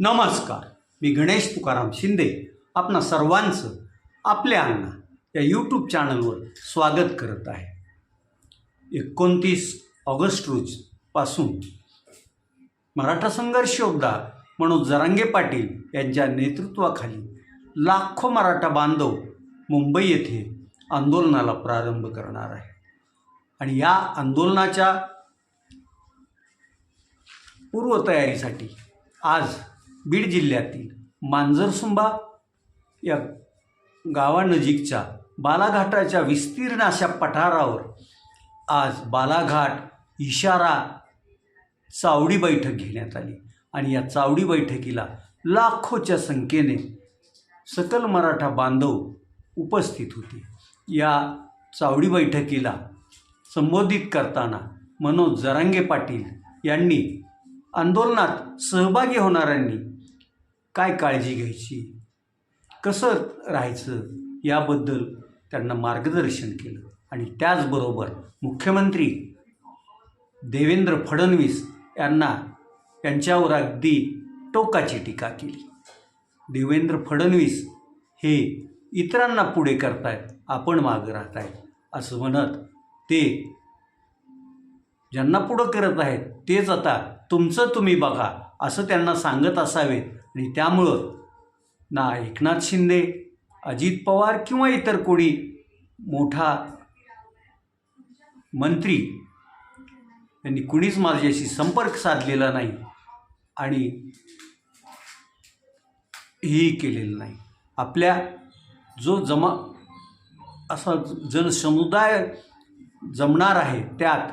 नमस्कार. मी गणेश तुकाराम शिंदे. आपणा सर्वांचं आपल्या अण्णा या यूट्यूब चॅनलवर स्वागत करत आहे. एकोणतीस ऑगस्ट रोजपासून मराठा संघर्ष योद्धा मनोज जरांगे पाटील यांच्या नेतृत्वाखाली लाखो मराठा बांधव मुंबई येथे आंदोलनाला प्रारंभ करणार आहे आणि या आंदोलनाच्या पूर्वतयारीसाठी आज बीड जिल्ह्यातील मांजरसुंबा या गावानजीकच्या बालाघाटाच्या विस्तीर्ण अशा पठारावर आज बालाघाट इशारा चावडी बैठक घेण्यात आली. आणि या चावडी बैठकीला लाखोच्या संख्येने सकल मराठा बांधव उपस्थित होते. या चावडी बैठकीला संबोधित करताना मनोज जरांगे पाटील यांनी आंदोलनात सहभागी होणाऱ्यांनी काय काळजी घ्यायची? कसं राहायचं? याबद्दल त्यांना मार्गदर्शन केलं. आणि त्याचबरोबर मुख्यमंत्री देवेंद्र फडणवीस यांना यांच्यावर अगदी टोकाची टीका केली. देवेंद्र फडणवीस हे इतरांना पुढे करतायत आपण मागं राहत आहेत असं म्हणत ते ज्यांना पुढं करत आहेत तेच आता तुमचं तुम्ही बघा असं त्यांना सांगत असावे आणि त्यामुळं ना एकनाथ शिंदे अजित पवार किंवा इतर कोणी मोठा मंत्री यांनी कुणीच माझ्याशी संपर्क साधलेला नाही आणि हेही केलेलं नाही. आपल्या जो जमा असा जनसमुदाय जमणार आहे त्यात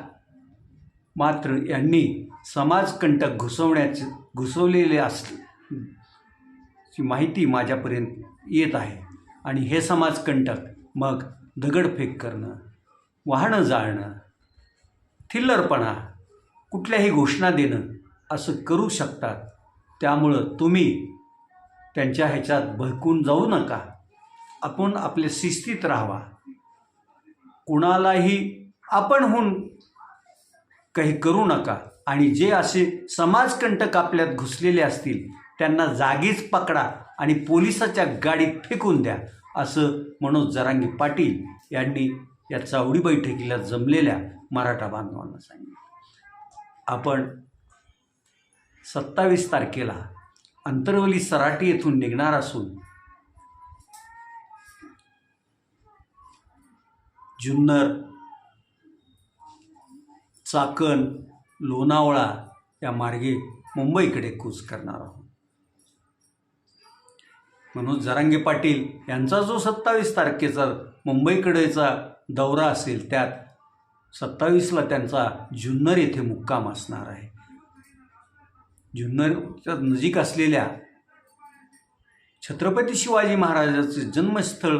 मात्र यांनी समाजकंटक घुसवण्याचे घुसवलेले असले ची माहिती माझ्यापर्यंत येत आहे. आणि हे समाजकंटक मग दगडफेक करणं वाहनं जाळणं थिल्लरपणा कुठल्याही घोषणा देणं असं करू शकतात. त्यामुळं तुम्ही त्यांच्या ह्याच्यात भडकून जाऊ नका. आपण आपल्या शिस्तीत राहावा. कुणालाही आपणहून काही करू नका. आणि जे असे समाजकंटक आपल्यात घुसलेले असतील त्यांना जागीच पकडा आणि पोलिसाच्या गाडीत फेकून द्या असं मनोज जरांगी पाटील यांनी या चावडी बैठकीला जमलेल्या मराठा बांधवांना सांगितलं. आपण सत्तावीस तारखेला अंतरवली सराटी येथून निघणार असून जुन्नर चाकण लोणावळा या मार्गे मुंबईकडे कूच करणार आहोत. मनोज जरांगे पाटील यांचा जो सत्तावीस तारखेचा मुंबईकडेचा दौरा असेल त्यात सत्तावीसला त्यांचा जुन्नर येथे मुक्काम असणार आहे. जुन्नरच्या नजीक असलेल्या छत्रपती शिवाजी महाराजाचे जन्मस्थळ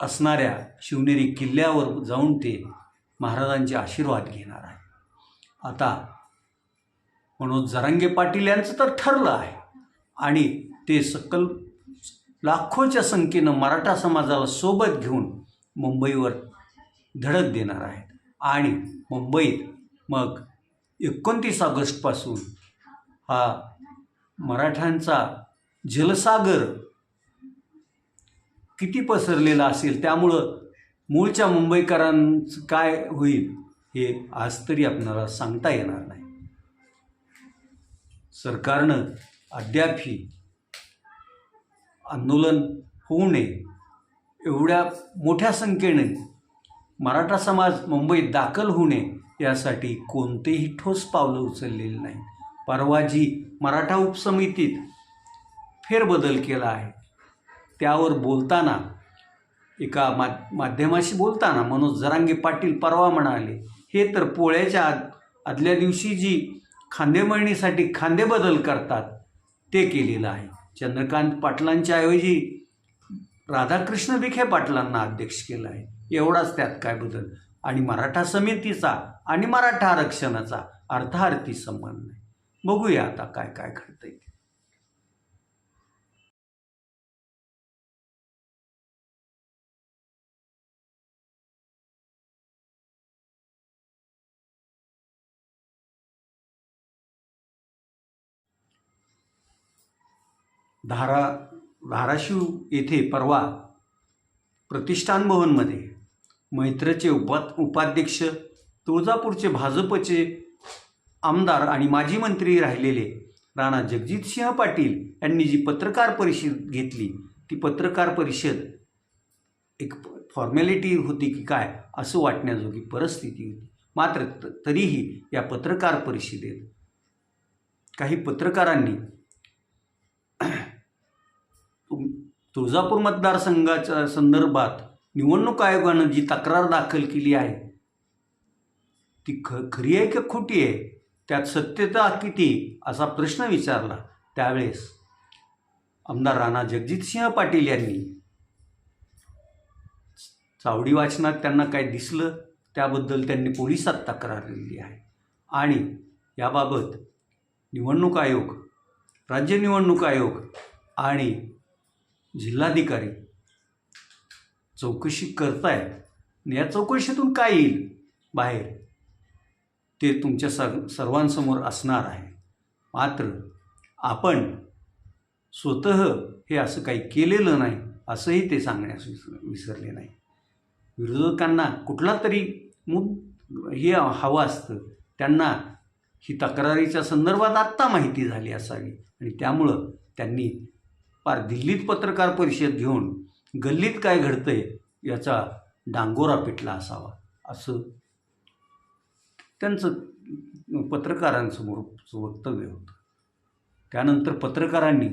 असणाऱ्या शिवनेरी किल्ल्यावर जाऊन ते महाराजांचे आशीर्वाद घेणार आहे. आता मनोज जरांगे पाटील यांचं तर ठरलं आहे आणि ते सकल लाखोच्या संख्येनं मराठा समाजाला सोबत घेऊन मुंबईवर धडक देणार आहेत. आणि मुंबईत मग एकोणतीस ऑगस्टपासून हा मराठ्यांचा जलसागर किती पसरलेला असेल त्यामुळं मूळच्या मुंबईकरांचं काय होईल हे आज तरी आपणाला सांगता येणार नाही. सरकारनं अद्यापही आंदोलन होऊ नये. एवढ्या मोठ्या संख्येने मराठा समाज मुंबईत दाखल होऊ नये यासाठी कोणतेही ठोस पावलं उचललेली नाही परवा जी मराठा उपसमितीत फेरबदल केला आहे. त्यावर बोलताना एका मा माध्यमाशी बोलताना मनोज जरांगे पाटील परवा म्हणाले हे तर पोळ्याच्या आद आदल्या दिवशी जी खांदेमळणीसाठी खांदेबदल करतात ते केलेलं आहे. चंद्रकांत पाटलांच्या ऐवजी राधाकृष्ण विखे पाटलांना अध्यक्ष केलं आहे. एवढाच त्यात काय बदल. आणि मराठा समितीचा आणि मराठा आरक्षणाचा अर्थार्थी संबंध नाही बघूया आता काय काय घडतंय. धारा धाराशिव येथे परवा प्रतिष्ठान भवनमध्ये मैत्रचे उपा उपाध्यक्ष तुळजापूरचे भाजपचे आमदार आणि माजी मंत्री राहिलेले राणा जगजितसिंह पाटील यांनी जी पत्रकार परिषद घेतली ती पत्रकार परिषद एक फॉर्मॅलिटी होती की काय असं वाटण्याजोगी परिस्थिती होती. मात्र तरीही या पत्रकार परिषदेत काही पत्रकारांनी तुळजापूर मतदारसंघाच्या संदर्भात निवडणूक आयोगानं जी तक्रार दाखल केली आहे ती ख खरी आहे की खोटी आहे? त्यात सत्यता किती? असा प्रश्न विचारला त्यावेळेस आमदार राणा जगजितसिंह पाटील यांनी. चावडी वाचनात त्यांना काय दिसलं त्याबद्दल त्यांनी पोलिसात तक्रार दिली आहे. आणि याबाबत निवडणूक आयोग राज्य निवडणूक आयोग आणि जिल्हाधिकारी चौकशी करतायत आणि या चौकशीतून काय येईल बाहेर? ते तुमच्या सर सर्वांसमोर असणार आहे. मात्र आपण स्वतः हे असं काही केलेलं नाही असंही ते सांगण्यास विस विसरले नाही. विरोधकांना कुठला तरी मुद हे हवं असतं. त्यांना ही तक्रारीच्या संदर्भात आत्ता माहिती झाली असावी आणि त्यामुळं त्यांनी पार दिल्लीत पत्रकार परिषद घेऊन गल्लीत काय घडतंय याचा डांगोरा पिटला असावा असं त्यांचं पत्रकारांसमोरचं वक्तव्य होतं. त्यानंतर पत्रकारांनी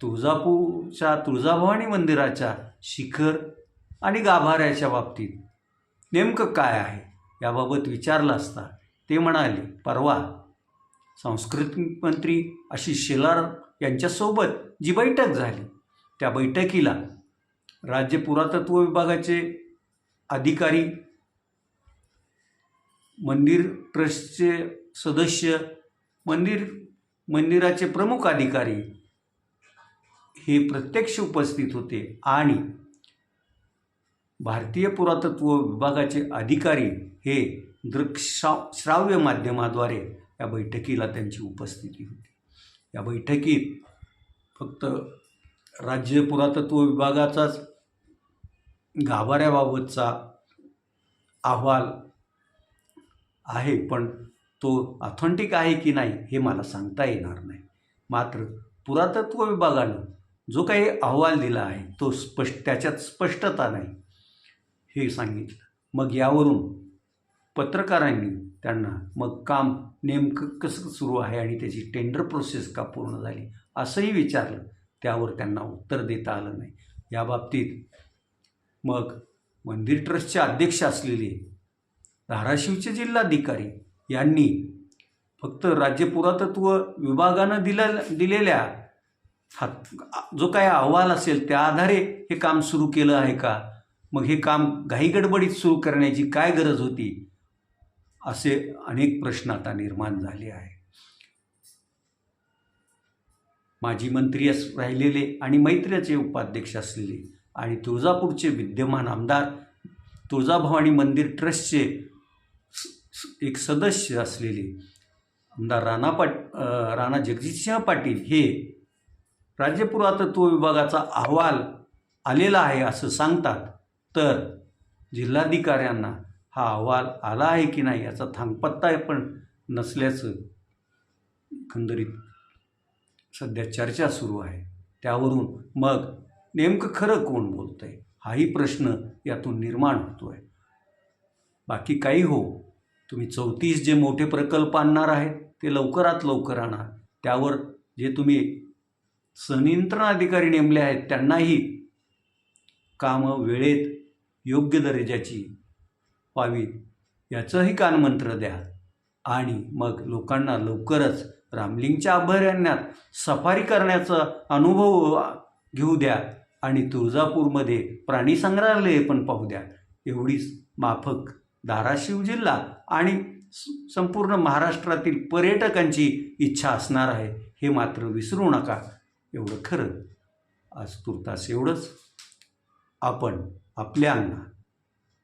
तुळजापूरच्या तुळजाभवानी मंदिराच्या शिखर आणि गाभाऱ्याच्या बाबतीत नेमकं काय आहे याबाबत विचारलं असता ते म्हणाले परवा सांस्कृतिक मंत्री अशी शेलार यांच्यासोबत जी बैठक झाली त्या बैठकीला राज्य पुरातत्व विभागाचे अधिकारी मंदिर ट्रस्टचे सदस्य मंदिर मंदिराचे प्रमुख अधिकारी हे प्रत्यक्ष उपस्थित होते आणि भारतीय पुरातत्व विभागाचे अधिकारी हे दृक्श्रा श्राव्य माध्यमाद्वारे या बैठकीला त्यांची उपस्थिती होती. या बैठकीत फक्त राज्य पुरातत्व विभागाचाच गाभाऱ्याबाबतचा अहवाल आहे पण तो ऑथेंटिक आहे की नाही हे मला सांगता येणार नाही. मात्र पुरातत्व विभागानं जो काही अहवाल दिला आहे तो स्पष्ट त्याच्यात स्पष्टता नाही हे सांगितलं. मग यावरून पत्रकारांनी त्यांना. मग काम नेमकं कसं सुरू आहे आणि त्याची टेंडर प्रोसेस का पूर्ण झाली असंही विचारलं. त्यावर त्यांना उत्तर देता आलं नाही. याबाबतीत मग मंदिर ट्रस्टचे अध्यक्ष असलेले धाराशिवचे जिल्हाधिकारी यांनी फक्त राज्य पुरातत्व विभागानं दिल्या दिलेल्या हात जो काय अहवाल असेल त्या आधारे हे काम सुरू केलं आहे का? मग हे काम घाईगडबडीत सुरू करण्याची काय गरज होती? असे अनेक प्रश्न आता निर्माण झाले आहे माजी मंत्री अस राहिलेले आणि मैत्र्याचे उपाध्यक्ष असलेले आणि तुळजापूरचे विद्यमान आमदार तुळजाभवानी मंदिर ट्रस्टचे एक सदस्य असलेले आमदार राणा पाट राणा जगजितसिंह पाटील हे राज्य पुरातत्व विभागाचा अहवाल आलेला आहे असं सांगतात. तर जिल्हाधिकाऱ्यांना हा अहवाल आला आहे की नाही याचा थांगपत्ता पण नसल्याचं एकंदरीत सध्या चर्चा सुरू आहे. त्यावरून मग नेमकं खरं कोण बोलतं आहे हाही प्रश्न यातून निर्माण होतो आहे बाकी काही हो तुम्ही चौतीस जे मोठे प्रकल्प आणणार आहेत ते लवकरात लवकर आणा. त्यावर जे तुम्ही संनियंत्रण अधिकारी नेमले आहेत त्यांनाही कामं वेळेत योग्य दर्जाची व्हावीत याचंही कानमंत्र द्या. आणि मग लोकांना लवकरच रामलिंगच्या अभयारण्यात सफारी करण्याचा अनुभव घेऊ द्या आणि तुळजापूरमध्ये प्राणी संग्रहालय पण पाहू द्या. एवढीच माफक धाराशिव जिल्हा आणि स- संपूर्ण महाराष्ट्रातील पर्यटकांची इच्छा असणार आहे हे मात्र विसरू नका. एवढं खरं. आज तुर्तास एवढंच. आपण आपल्या अंगणात